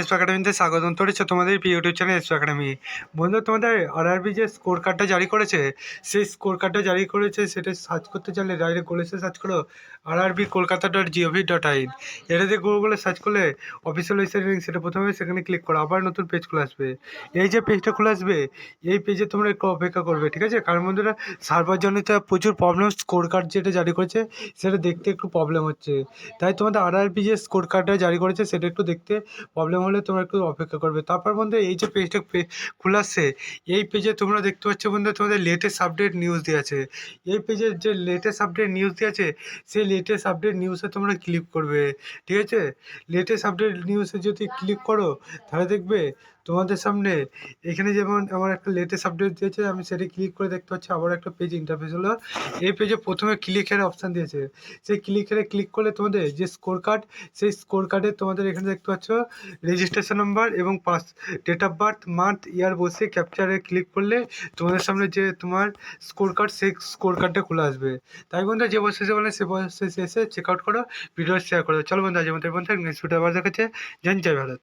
SP একাডেমিতে স্বাগতম। করেছে তোমাদের প্রিয় ইউটিউব চ্যানেল এসপি একাডেমি বন্ধু, তোমাদের আরআরবি যে স্কোর কার্ডটা জারি করেছে, সেই স্কোর কার্ডটা জারি করেছে, সেটা সার্চ করতে চাইলে ডাইরেক্ট গুগলে সার্চ করো RRB Kolkata dot GOV dot in এটা এটাতে গুগলে সার্চ করলে অফিসিয়াল ওয়েবসাইট লিঙ্ক সেটা প্রথমে সেখানে ক্লিক করো, আবার নতুন পেজ খুলে আসবে। এই যে পেজটা খুলে আসবে, এই পেজে তোমরা একটু অপেক্ষা করবে, ঠিক আছে? কারণ বন্ধুরা, সার্ভার জনিত প্রচুর প্রবলেম স্কোর কার্ড যেটা জারি করেছে, সেটা দেখতে একটু প্রবলেম হচ্ছে। তাই তোমাদের আরআরবি যে স্কোর কার্ডটা জারি করেছে, সেটা একটু দেখতে প্রবলেম হলে তোমরা একটু অপেক্ষা করবে। তারপর বন্ধু এই যে পেজটা খোলাচ্ছে, এই পেজে তোমরা দেখতে পাচ্ছ বন্ধু তোমাদের লেটেস্ট আপডেট নিউজ দিয়ে আছে। এই পেজের যে লেটেস্ট আপডেট নিউজ দিয়ে আছে, সেই লেটেস্ট আপডেট নিউজে তোমরা ক্লিক করবে। ঠিক আছে? লেটেস্ট আপডেট নিউজে যদি ক্লিক করো, তাহলে দেখবে তোমাদের সামনে এখানে যেমন আমার একটা লেটেস্ট আপডেট দিয়েছে, আমি সেটা ক্লিক করে দেখতে পাচ্ছি, আবার একটা পেজ ইন্টারফেস হলো। এই পেজে প্রথমে ক্লিকের অপশান দিয়েছে। সেই ক্লিকের ক্লিক করলে তোমাদের যে স্কোর কার্ড সেই স্কোর কার্ডে তোমাদের এখানে দেখতে পাচ্ছ রেজিস্ট্রেশন নাম্বার এবং pass date of birth month year বসে ক্যাপচারে ক্লিক করলে তোমাদের সামনে যে তোমার স্কোর কার্ড সেই স্কোর কার্ডটা খুলে আসবে। তাই বন্ধুরা, যে বসে বলে সে বসে এসে চেক আউট করো ভিডিও শেয়ার করো চলো বন্ধু আজ আমাদের বন্ধু নেক্সট ভিডিও আবার দেখাচ্ছে। জান জয় ভারত।